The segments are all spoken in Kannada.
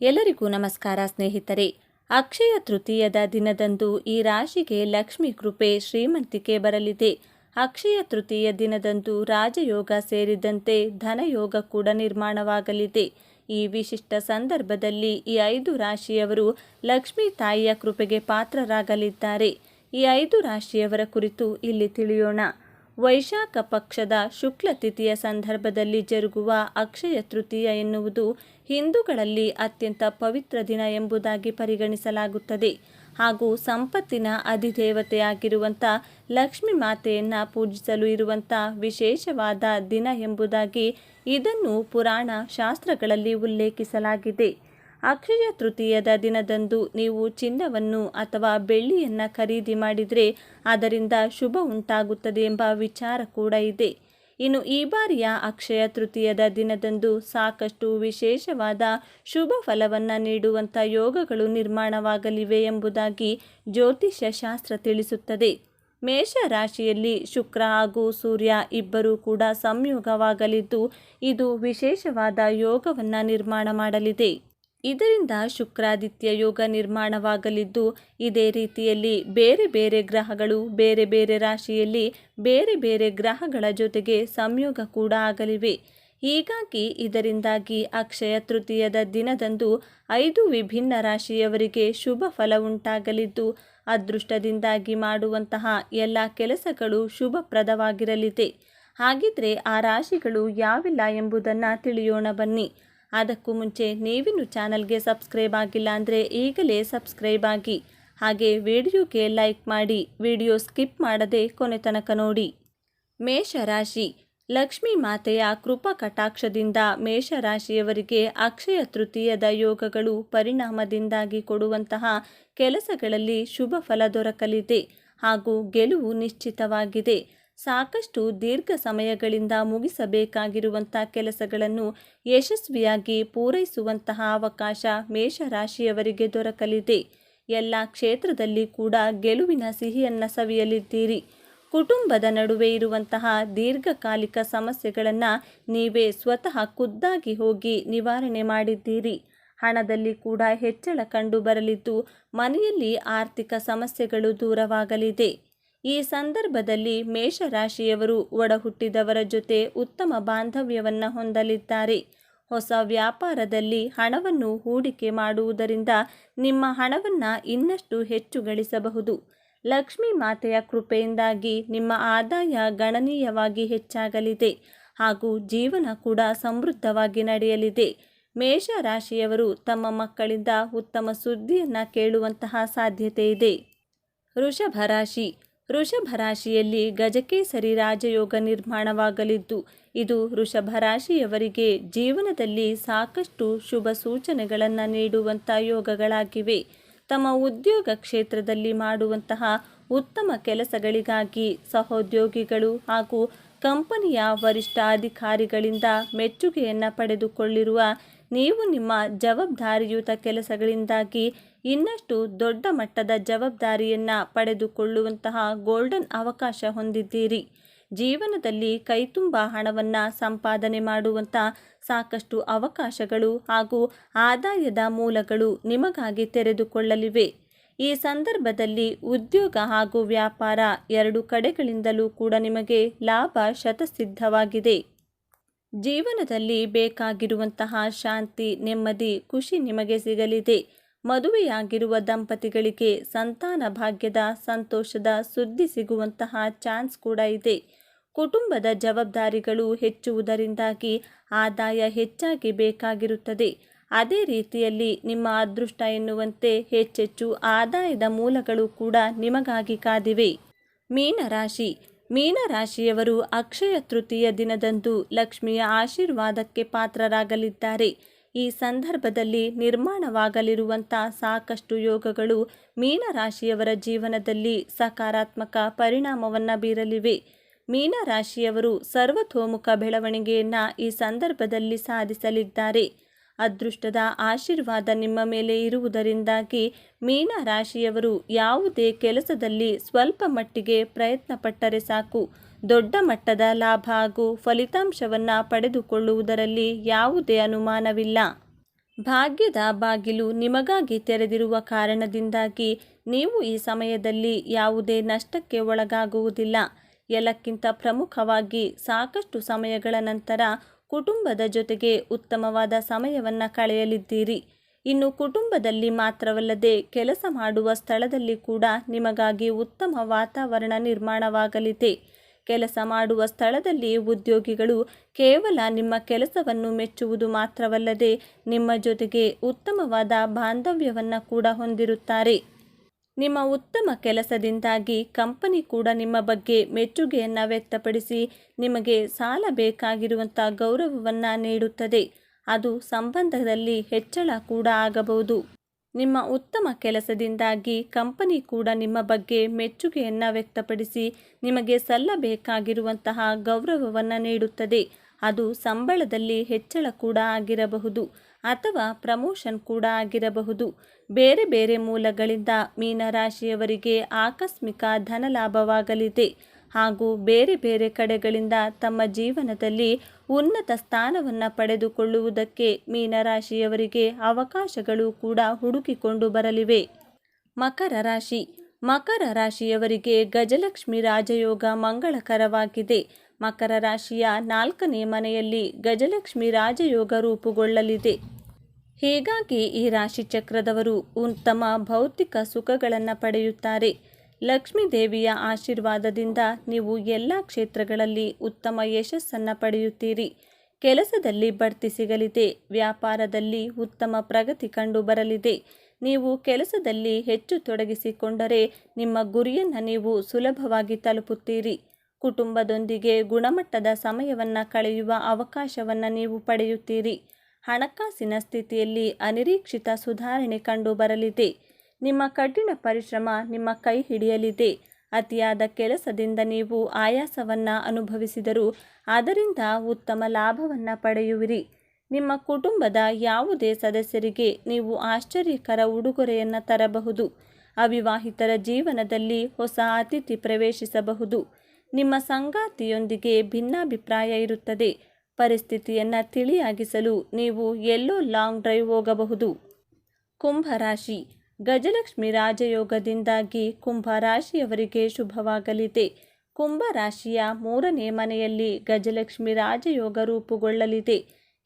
ಎಲ್ಲರಿಗೂ ನಮಸ್ಕಾರ ಸ್ನೇಹಿತರೆ. ಅಕ್ಷಯ ತೃತೀಯದ ದಿನದಂದು ಈ ರಾಶಿಗೆ ಲಕ್ಷ್ಮಿ ಕೃಪೆ ಶ್ರೀಮಂತಿಕೆ ಬರಲಿದೆ. ಅಕ್ಷಯ ತೃತೀಯ ದಿನದಂದು ರಾಜಯೋಗ ಸೇರಿದಂತೆ ಧನಯೋಗ ಕೂಡ ನಿರ್ಮಾಣವಾಗಲಿದೆ. ಈ ವಿಶಿಷ್ಟ ಸಂದರ್ಭದಲ್ಲಿ ಈ ಐದು ರಾಶಿಯವರು ಲಕ್ಷ್ಮೀ ತಾಯಿಯ ಕೃಪೆಗೆ ಪಾತ್ರರಾಗಲಿದ್ದಾರೆ. ಈ ಐದು ರಾಶಿಯವರ ಕುರಿತು ಇಲ್ಲಿ ತಿಳಿಯೋಣ. ವೈಶಾಖ ಪಕ್ಷದ ಶುಕ್ಲ ತಿಥಿಯ ಸಂದರ್ಭದಲ್ಲಿ ಜರುಗುವ ಅಕ್ಷಯ ತೃತೀಯ ಎನ್ನುವುದು ಹಿಂದೂಗಳಲ್ಲಿ ಅತ್ಯಂತ ಪವಿತ್ರ ದಿನ ಎಂಬುದಾಗಿ ಪರಿಗಣಿಸಲಾಗುತ್ತದೆ. ಹಾಗೂ ಸಂಪತ್ತಿನ ಅಧಿದೇವತೆಯಾಗಿರುವಂಥ ಲಕ್ಷ್ಮೀ ಮಾತೆಯನ್ನು ಪೂಜಿಸಲು ಇರುವಂಥ ವಿಶೇಷವಾದ ದಿನ ಎಂಬುದಾಗಿ ಇದನ್ನು ಪುರಾಣ ಶಾಸ್ತ್ರಗಳಲ್ಲಿ ಉಲ್ಲೇಖಿಸಲಾಗಿದೆ. ಅಕ್ಷಯ ತೃತೀಯದ ದಿನದಂದು ನೀವು ಚಿನ್ನವನ್ನು ಅಥವಾ ಬೆಳ್ಳಿಯನ್ನು ಖರೀದಿ ಮಾಡಿದರೆ ಅದರಿಂದ ಶುಭ ಉಂಟಾಗುತ್ತದೆ ಎಂಬ ವಿಚಾರ ಕೂಡ ಇದೆ. ಇನ್ನು ಈ ಬಾರಿಯ ಅಕ್ಷಯ ತೃತೀಯದ ದಿನದಂದು ಸಾಕಷ್ಟು ವಿಶೇಷವಾದ ಶುಭ ಫಲವನ್ನು ನೀಡುವಂಥ ಯೋಗಗಳು ನಿರ್ಮಾಣವಾಗಲಿವೆ ಎಂಬುದಾಗಿ ಜ್ಯೋತಿಷ್ಯ ಶಾಸ್ತ್ರ ತಿಳಿಸುತ್ತದೆ. ಮೇಷ ರಾಶಿಯಲ್ಲಿ ಶುಕ್ರ ಹಾಗೂ ಸೂರ್ಯ ಇಬ್ಬರೂ ಕೂಡ ಸಂಯೋಗವಾಗಲಿದ್ದು, ಇದು ವಿಶೇಷವಾದ ಯೋಗವನ್ನು ನಿರ್ಮಾಣ ಮಾಡಲಿದೆ. ಇದರಿಂದ ಶುಕ್ರಾದಿತ್ಯ ಯೋಗ ನಿರ್ಮಾಣವಾಗಲಿದ್ದು, ಇದೇ ರೀತಿಯಲ್ಲಿ ಬೇರೆ ಬೇರೆ ಗ್ರಹಗಳು, ಬೇರೆ ಬೇರೆ ರಾಶಿಯಲ್ಲಿ ಬೇರೆ ಬೇರೆ ಗ್ರಹಗಳ ಜೊತೆಗೆ ಸಂಯೋಗ ಕೂಡ ಆಗಲಿವೆ. ಹೀಗಾಗಿ ಇದರಿಂದಾಗಿ ಅಕ್ಷಯ ತೃತೀಯದ ದಿನದಂದು ಐದು ವಿಭಿನ್ನ ರಾಶಿಯವರಿಗೆ ಶುಭ ಫಲ ಉಂಟಾಗಲಿದ್ದು, ಅದೃಷ್ಟದಿಂದಾಗಿ ಮಾಡುವಂತಹ ಎಲ್ಲ ಕೆಲಸಗಳು ಶುಭಪ್ರದವಾಗಿರಲಿದೆ. ಹಾಗಿದ್ರೆ ಆ ರಾಶಿಗಳು ಯಾವಿಲ್ಲ ಎಂಬುದನ್ನು ತಿಳಿಯೋಣ ಬನ್ನಿ. ಅದಕ್ಕೂ ಮುಂಚೆ ನೀವಿನ್ನು ಚಾನಲ್ಗೆ ಸಬ್ಸ್ಕ್ರೈಬ್ ಆಗಿಲ್ಲ ಅಂದರೆ ಈಗಲೇ ಸಬ್ಸ್ಕ್ರೈಬ್ ಆಗಿ. ಹಾಗೆ ವಿಡಿಯೋಗೆ ಲೈಕ್ ಮಾಡಿ, ವಿಡಿಯೋ ಸ್ಕಿಪ್ ಮಾಡದೆ ಕೊನೆ ತನಕ ನೋಡಿ. ಮೇಷರಾಶಿ. ಲಕ್ಷ್ಮೀ ಮಾತೆಯ ಕೃಪಾ ಕಟಾಕ್ಷದಿಂದ ಮೇಷರಾಶಿಯವರಿಗೆ ಅಕ್ಷಯ ತೃತೀಯದ ಯೋಗಗಳು ಪರಿಣಾಮದಿಂದಾಗಿ ಕೊಡುವಂತಹ ಕೆಲಸಗಳಲ್ಲಿ ಶುಭ ಫಲ ದೊರಕಲಿದೆ ಹಾಗೂ ಗೆಲುವು ನಿಶ್ಚಿತವಾಗಿದೆ. ಸಾಕಷ್ಟು ದೀರ್ಘ ಸಮಯಗಳಿಂದ ಮುಗಿಸಬೇಕಾಗಿರುವಂಥ ಕೆಲಸಗಳನ್ನು ಯಶಸ್ವಿಯಾಗಿ ಪೂರೈಸುವಂತಹ ಅವಕಾಶ ಮೇಷರಾಶಿಯವರಿಗೆ ದೊರಕಲಿದೆ. ಎಲ್ಲ ಕ್ಷೇತ್ರದಲ್ಲಿ ಕೂಡ ಗೆಲುವಿನ ಸಿಹಿಯನ್ನು ಸವಿಯಲಿದ್ದೀರಿ. ಕುಟುಂಬದ ನಡುವೆ ಇರುವಂತಹ ದೀರ್ಘಕಾಲಿಕ ಸಮಸ್ಯೆಗಳನ್ನು ನೀವೇ ಸ್ವತಃ ಖುದ್ದಾಗಿ ಹೋಗಿ ನಿವಾರಣೆ ಮಾಡಿದ್ದೀರಿ. ಹಣದಲ್ಲಿ ಕೂಡ ಹೆಚ್ಚಳ ಕಂಡು ಬರಲಿದ್ದು ಮನೆಯಲ್ಲಿ ಆರ್ಥಿಕ ಸಮಸ್ಯೆಗಳು ದೂರವಾಗಲಿದೆ. ಈ ಸಂದರ್ಭದಲ್ಲಿ ಮೇಷರಾಶಿಯವರು ಒಡಹುಟ್ಟಿದವರ ಜೊತೆ ಉತ್ತಮ ಬಾಂಧವ್ಯವನ್ನು ಹೊಂದಲಿದ್ದಾರೆ. ಹೊಸ ವ್ಯಾಪಾರದಲ್ಲಿ ಹಣವನ್ನು ಹೂಡಿಕೆ ಮಾಡುವುದರಿಂದ ನಿಮ್ಮ ಹಣವನ್ನು ಇನ್ನಷ್ಟು ಹೆಚ್ಚು ಗಳಿಸಬಹುದು ಲಕ್ಷ್ಮೀ ಮಾತೆಯ ಕೃಪೆಯಿಂದಾಗಿ ನಿಮ್ಮ ಆದಾಯ ಗಣನೀಯವಾಗಿ ಹೆಚ್ಚಾಗಲಿದೆ ಹಾಗೂ ಜೀವನ ಕೂಡ ಸಮೃದ್ಧವಾಗಿ ನಡೆಯಲಿದೆ. ಮೇಷ ರಾಶಿಯವರು ತಮ್ಮ ಮಕ್ಕಳಿಂದ ಉತ್ತಮ ಸುದ್ದಿಯನ್ನು ಕೇಳುವಂತಹ ಸಾಧ್ಯತೆ ಇದೆ. ವೃಷಭ ರಾಶಿ ವೃಷಭ ರಾಶಿಯಲ್ಲಿ ಗಜಕೇಸರಿ ರಾಜಯೋಗ ನಿರ್ಮಾಣವಾಗಲಿದ್ದು, ಇದು ವೃಷಭ ರಾಶಿಯವರಿಗೆ ಜೀವನದಲ್ಲಿ ಸಾಕಷ್ಟು ಶುಭ ಸೂಚನೆಗಳನ್ನು ನೀಡುವಂಥ ಯೋಗಗಳಾಗಿವೆ. ತಮ್ಮ ಉದ್ಯೋಗ ಕ್ಷೇತ್ರದಲ್ಲಿ ಮಾಡುವಂತಹ ಉತ್ತಮ ಕೆಲಸಗಳಿಗಾಗಿ ಸಹೋದ್ಯೋಗಿಗಳು ಹಾಗೂ ಕಂಪನಿಯ ವರಿಷ್ಠ ಅಧಿಕಾರಿಗಳಿಂದ ಮೆಚ್ಚುಗೆಯನ್ನು ಪಡೆದುಕೊಳ್ಳಿರುವ ನೀವು ನಿಮ್ಮ ಜವಾಬ್ದಾರಿಯುತ ಕೆಲಸಗಳಿಂದಾಗಿ ಇನ್ನಷ್ಟು ದೊಡ್ಡ ಮಟ್ಟದ ಜವಾಬ್ದಾರಿಯನ್ನು ಪಡೆದುಕೊಳ್ಳುವಂತಹ ಗೋಲ್ಡನ್ ಅವಕಾಶ ಹೊಂದಿದ್ದೀರಿ. ಜೀವನದಲ್ಲಿ ಕೈತುಂಬ ಹಣವನ್ನು ಸಂಪಾದನೆ ಮಾಡುವಂಥ ಸಾಕಷ್ಟು ಅವಕಾಶಗಳು ಹಾಗೂ ಆದಾಯದ ಮೂಲಗಳು ನಿಮಗಾಗಿ ತೆರೆದುಕೊಳ್ಳಲಿವೆ. ಈ ಸಂದರ್ಭದಲ್ಲಿ ಉದ್ಯೋಗ ಹಾಗೂ ವ್ಯಾಪಾರ ಎರಡು ಕಡೆಗಳಿಂದಲೂ ಕೂಡ ನಿಮಗೆ ಲಾಭ ಶತಸಿದ್ಧವಾಗಿದೆ. ಜೀವನದಲ್ಲಿ ಬೇಕಾಗಿರುವಂತಹ ಶಾಂತಿ, ನೆಮ್ಮದಿ, ಖುಷಿ ನಿಮಗೆ ಸಿಗಲಿದೆ. ಮದುವೆಯಾಗಿರುವ ದಂಪತಿಗಳಿಗೆ ಸಂತಾನ ಭಾಗ್ಯದ ಸಂತೋಷದ ಸುದ್ದಿ ಸಿಗುವಂತಹ ಚಾನ್ಸ್ ಕೂಡ ಇದೆ. ಕುಟುಂಬದ ಜವಾಬ್ದಾರಿಗಳು ಹೆಚ್ಚುವುದರಿಂದಾಗಿ ಆದಾಯ ಹೆಚ್ಚಾಗಿ ಬೇಕಾಗಿರುತ್ತದೆ. ಅದೇ ರೀತಿಯಲ್ಲಿ ನಿಮ್ಮ ಅದೃಷ್ಟ ಎನ್ನುವಂತೆ ಹೆಚ್ಚೆಚ್ಚು ಆದಾಯದ ಮೂಲಗಳು ಕೂಡ ನಿಮಗಾಗಿ ಕಾದಿವೆ. ಮೀನರಾಶಿ. ಮೀನರಾಶಿಯವರು ಅಕ್ಷಯ ತೃತೀಯ ದಿನದಂದು ಲಕ್ಷ್ಮಿಯ ಆಶೀರ್ವಾದಕ್ಕೆ ಪಾತ್ರರಾಗಲಿದ್ದಾರೆ. ಈ ಸಂದರ್ಭದಲ್ಲಿ ನಿರ್ಮಾಣವಾಗಲಿರುವಂಥ ಸಾಕಷ್ಟು ಯೋಗಗಳು ಮೀನರಾಶಿಯವರ ಜೀವನದಲ್ಲಿ ಸಕಾರಾತ್ಮಕ ಪರಿಣಾಮವನ್ನು ಬೀರಲಿವೆ. ಮೀನರಾಶಿಯವರು ಸರ್ವತೋಮುಖ ಬೆಳವಣಿಗೆಯನ್ನು ಈ ಸಂದರ್ಭದಲ್ಲಿ ಸಾಧಿಸಲಿದ್ದಾರೆ. ಅದೃಷ್ಟದ ಆಶೀರ್ವಾದ ನಿಮ್ಮ ಮೇಲೆ ಇರುವುದರಿಂದಾಗಿ ಮೀನ ರಾಶಿಯವರು ಯಾವುದೇ ಕೆಲಸದಲ್ಲಿ ಸ್ವಲ್ಪ ಮಟ್ಟಿಗೆ ಪ್ರಯತ್ನ ಪಟ್ಟರೆ ಸಾಕು. ದೊಡ್ಡ ಮಟ್ಟದ ಲಾಭ ಹಾಗೂ ಫಲಿತಾಂಶವನ್ನು ಪಡೆದುಕೊಳ್ಳುವುದರಲ್ಲಿ ಯಾವುದೇ ಅನುಮಾನವಿಲ್ಲ. ಭಾಗ್ಯದ ಬಾಗಿಲು ನಿಮಗಾಗಿ ತೆರೆದಿರುವ ಕಾರಣದಿಂದಾಗಿ ನೀವು ಈ ಸಮಯದಲ್ಲಿ ಯಾವುದೇ ನಷ್ಟಕ್ಕೆ ಒಳಗಾಗುವುದಿಲ್ಲ. ಎಲ್ಲಕ್ಕಿಂತ ಪ್ರಮುಖವಾಗಿ ಸಾಕಷ್ಟು ಸಮಯಗಳ ನಂತರ ಕುಟುಂಬದ ಜೊತೆಗೆ ಉತ್ತಮವಾದ ಸಮಯವನ್ನು ಕಳೆಯಲಿದ್ದೀರಿ. ಇನ್ನು ಕುಟುಂಬದಲ್ಲಿ ಮಾತ್ರವಲ್ಲದೆ ಕೆಲಸ ಮಾಡುವ ಸ್ಥಳದಲ್ಲಿ ಕೂಡ ನಿಮಗಾಗಿ ಉತ್ತಮ ವಾತಾವರಣ ನಿರ್ಮಾಣವಾಗಲಿದೆ. ಕೆಲಸ ಮಾಡುವ ಸ್ಥಳದಲ್ಲಿ ಉದ್ಯೋಗಿಗಳು ಕೇವಲ ನಿಮ್ಮ ಕೆಲಸವನ್ನು ಮೆಚ್ಚುವುದು ಮಾತ್ರವಲ್ಲದೆ ನಿಮ್ಮ ಜೊತೆಗೆ ಉತ್ತಮವಾದ ಬಾಂಧವ್ಯವನ್ನು ಕೂಡ ಹೊಂದಿರುತ್ತಾರೆ. ನಿಮ್ಮ ಉತ್ತಮ ಕೆಲಸದಿಂದಾಗಿ ಕಂಪನಿ ಕೂಡ ನಿಮ್ಮ ಬಗ್ಗೆ ಮೆಚ್ಚುಗೆಯನ್ನು ವ್ಯಕ್ತಪಡಿಸಿ ನಿಮಗೆ ಸಾಲ ಬೇಕಾಗಿರುವಂಥ ಗೌರವವನ್ನು ನೀಡುತ್ತದೆ. ಅದು ಸಂಬಂಧದಲ್ಲಿ ಹೆಚ್ಚಳ ಕೂಡ ಆಗಬಹುದು. ನಿಮ್ಮ ಉತ್ತಮ ಕೆಲಸದಿಂದಾಗಿ ಕಂಪನಿ ಕೂಡ ನಿಮ್ಮ ಬಗ್ಗೆ ಮೆಚ್ಚುಗೆಯನ್ನು ವ್ಯಕ್ತಪಡಿಸಿ ನಿಮಗೆ ಸಲ್ಲಬೇಕಾಗಿರುವಂತಹ ಗೌರವವನ್ನು ನೀಡುತ್ತದೆ. ಅದು ಸಂಬಳದಲ್ಲಿ ಹೆಚ್ಚಳ ಕೂಡ ಆಗಿರಬಹುದು. ಅಥವಾ ಪ್ರಮೋಷನ್ ಕೂಡ ಆಗಿರಬಹುದು. ಬೇರೆ ಬೇರೆ ಮೂಲಗಳಿಂದ ಮೀನರಾಶಿಯವರಿಗೆ ಆಕಸ್ಮಿಕ ಧನಲಾಭವಾಗಲಿದೆ. ಹಾಗೂ ಬೇರೆ ಬೇರೆ ಕಡೆಗಳಿಂದ ತಮ್ಮ ಜೀವನದಲ್ಲಿ ಉನ್ನತ ಸ್ಥಾನವನ್ನು ಪಡೆದುಕೊಳ್ಳುವುದಕ್ಕೆ ಮೀನರಾಶಿಯವರಿಗೆ ಅವಕಾಶಗಳು ಕೂಡ ಹುಡುಕಿಕೊಂಡು ಬರಲಿವೆ. ಮಕರ ರಾಶಿ. ಮಕರ ರಾಶಿಯವರಿಗೆ ಗಜಲಕ್ಷ್ಮಿ ರಾಜಯೋಗ ಮಂಗಳಕರವಾಗಿದೆ. ಮಕರ ರಾಶಿಯ ನಾಲ್ಕನೇ ಮನೆಯಲ್ಲಿ ಗಜಲಕ್ಷ್ಮಿ ರಾಜಯೋಗ ರೂಪುಗೊಳ್ಳಲಿದೆ. ಹೀಗಾಗಿ ಈ ರಾಶಿ ಚಕ್ರದವರು ಉತ್ತಮ ಭೌತಿಕ ಸುಖಗಳನ್ನು ಪಡೆಯುತ್ತಾರೆ. ಲಕ್ಷ್ಮೀ ದೇವಿಯ ಆಶೀರ್ವಾದದಿಂದ ನೀವು ಎಲ್ಲ ಕ್ಷೇತ್ರಗಳಲ್ಲಿ ಉತ್ತಮ ಯಶಸ್ಸನ್ನು ಪಡೆಯುತ್ತೀರಿ. ಕೆಲಸದಲ್ಲಿ ಬಡ್ತಿ ಸಿಗಲಿದೆ, ವ್ಯಾಪಾರದಲ್ಲಿ ಉತ್ತಮ ಪ್ರಗತಿ ಕಂಡು ಬರಲಿದೆ. ನೀವು ಕೆಲಸದಲ್ಲಿ ಹೆಚ್ಚು ತೊಡಗಿಸಿಕೊಂಡರೆ ನಿಮ್ಮ ಗುರಿಯನ್ನು ನೀವು ಸುಲಭವಾಗಿ ತಲುಪುತ್ತೀರಿ. ಕುಟುಂಬದೊಂದಿಗೆ ಗುಣಮಟ್ಟದ ಸಮಯವನ್ನು ಕಳೆಯುವ ಅವಕಾಶವನ್ನು ನೀವು ಪಡೆಯುತ್ತೀರಿ. ಹಣಕಾಸಿನ ಸ್ಥಿತಿಯಲ್ಲಿ ಅನಿರೀಕ್ಷಿತ ಸುಧಾರಣೆ ಕಂಡು ಬರಲಿದೆ. ನಿಮ್ಮ ಕಠಿಣ ಪರಿಶ್ರಮ ನಿಮ್ಮ ಕೈ ಹಿಡಿಯಲಿದೆ. ಅತಿಯಾದ ಕೆಲಸದಿಂದ ನೀವು ಆಯಾಸವನ್ನು ಅನುಭವಿಸಿದರೂ ಅದರಿಂದ ಉತ್ತಮ ಲಾಭವನ್ನು ಪಡೆಯುವಿರಿ. ನಿಮ್ಮ ಕುಟುಂಬದ ಯಾವುದೇ ಸದಸ್ಯರಿಗೆ ನೀವು ಆಶ್ಚರ್ಯಕರ ಉಡುಗೊರೆಯನ್ನು ತರಬಹುದು. ಅವಿವಾಹಿತರ ಜೀವನದಲ್ಲಿ ಹೊಸ ಅತಿಥಿ ಪ್ರವೇಶಿಸಬಹುದು. ನಿಮ್ಮ ಸಂಗಾತಿಯೊಂದಿಗೆ ಭಿನ್ನಾಭಿಪ್ರಾಯ ಇರುತ್ತದೆ. ಪರಿಸ್ಥಿತಿಯನ್ನು ತಿಳಿಯಾಗಿಸಲು ನೀವು ಎಲ್ಲೋ ಲಾಂಗ್ ಡ್ರೈವ್ ಹೋಗಬಹುದು. ಕುಂಭರಾಶಿ. ಗಜಲಕ್ಷ್ಮಿ ರಾಜಯೋಗದಿಂದಾಗಿ ಕುಂಭ ರಾಶಿಯವರಿಗೆ ಶುಭವಾಗಲಿದೆ. ಕುಂಭ ರಾಶಿಯ ಮೂರನೇ ಮನೆಯಲ್ಲಿ ಗಜಲಕ್ಷ್ಮಿ ರಾಜಯೋಗ ರೂಪುಗೊಳ್ಳಲಿದೆ.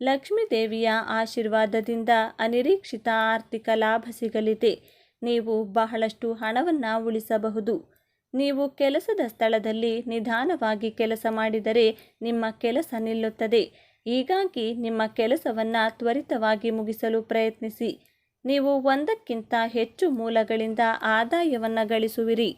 ಲಕ್ಷ್ಮೀ ದೇವಿಯ ಆಶೀರ್ವಾದದಿಂದ ಅನಿರೀಕ್ಷಿತ ಆರ್ಥಿಕ ಲಾಭ ಸಿಗಲಿದೆ. ನೀವು ಬಹಳಷ್ಟು ಹಣವನ್ನು ಉಳಿಸಬಹುದು. ನೀವು ಕೆಲಸದ ಸ್ಥಳದಲ್ಲಿ ನಿಧಾನವಾಗಿ ಕೆಲಸ ಮಾಡಿದರೆ ನಿಮ್ಮ ಕೆಲಸ ನಿಲ್ಲುತ್ತದೆ. ಹೀಗಾಗಿ ನಿಮ್ಮ ಕೆಲಸವನ್ನು ತ್ವರಿತವಾಗಿ ಮುಗಿಸಲು ಪ್ರಯತ್ನಿಸಿ. ನೀವು ಒಂದಕ್ಕಿಂತ ಹೆಚ್ಚು ಮೂಲಗಳಿಂದ ಆದಾಯವನ್ನು ಗಳಿಸುವಿರಿ.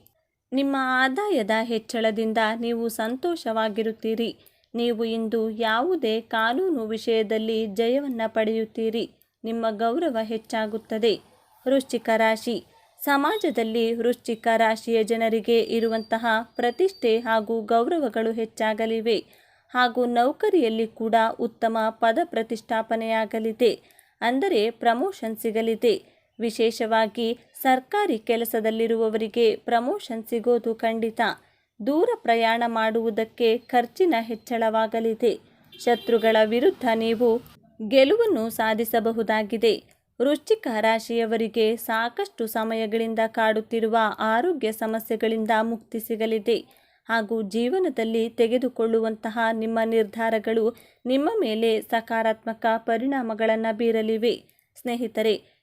ನಿಮ್ಮ ಆದಾಯದ ಹೆಚ್ಚಳದಿಂದ ನೀವು ಸಂತೋಷವಾಗಿರುತ್ತೀರಿ. ನೀವು ಇಂದು ಯಾವುದೇ ಕಾನೂನು ವಿಷಯದಲ್ಲಿ ಜಯವನ್ನು ಪಡೆಯುತ್ತೀರಿ. ನಿಮ್ಮ ಗೌರವ ಹೆಚ್ಚಾಗುತ್ತದೆ. ವೃಶ್ಚಿಕ ರಾಶಿ. ಸಮಾಜದಲ್ಲಿ ವೃಶ್ಚಿಕ ರಾಶಿಯ ಜನರಿಗೆ ಇರುವಂತಹ ಪ್ರತಿಷ್ಠೆ ಹಾಗೂ ಗೌರವಗಳು ಹೆಚ್ಚಾಗಲಿವೆ. ಹಾಗೂ ನೌಕರಿಯಲ್ಲಿ ಕೂಡ ಉತ್ತಮ ಪದ ಪ್ರತಿಷ್ಠಾಪನೆಯಾಗಲಿದೆ. ಅಂದರೆ ಪ್ರಮೋಷನ್ ಸಿಗಲಿದೆ. ವಿಶೇಷವಾಗಿ ಸರ್ಕಾರಿ ಕೆಲಸದಲ್ಲಿರುವವರಿಗೆ ಪ್ರಮೋಷನ್ ಸಿಗೋದು ಖಂಡಿತ. ದೂರ ಪ್ರಯಾಣ ಮಾಡುವುದಕ್ಕೆ ಖರ್ಚಿನ ಹೆಚ್ಚಳವಾಗಲಿದೆ. ಶತ್ರುಗಳ ವಿರುದ್ಧ ನೀವು ಗೆಲುವನ್ನು ಸಾಧಿಸಬಹುದಾಗಿದೆ. ವೃಶ್ಚಿಕ ರಾಶಿಯವರಿಗೆ ಸಾಕಷ್ಟು ಸಮಯಗಳಿಂದ ಕಾಡುತ್ತಿರುವ ಆರೋಗ್ಯ ಸಮಸ್ಯೆಗಳಿಂದ ಮುಕ್ತಿ ಸಿಗಲಿದೆ. ಹಾಗೂ ಜೀವನದಲ್ಲಿ ತೆಗೆದುಕೊಳ್ಳುವಂತಹ ನಿಮ್ಮ ನಿರ್ಧಾರಗಳು ನಿಮ್ಮ ಮೇಲೆ ಸಕಾರಾತ್ಮಕ ಪರಿಣಾಮಗಳನ್ನು ಬೀರಲಿವೆ. ಸ್ನೇಹಿತರೆ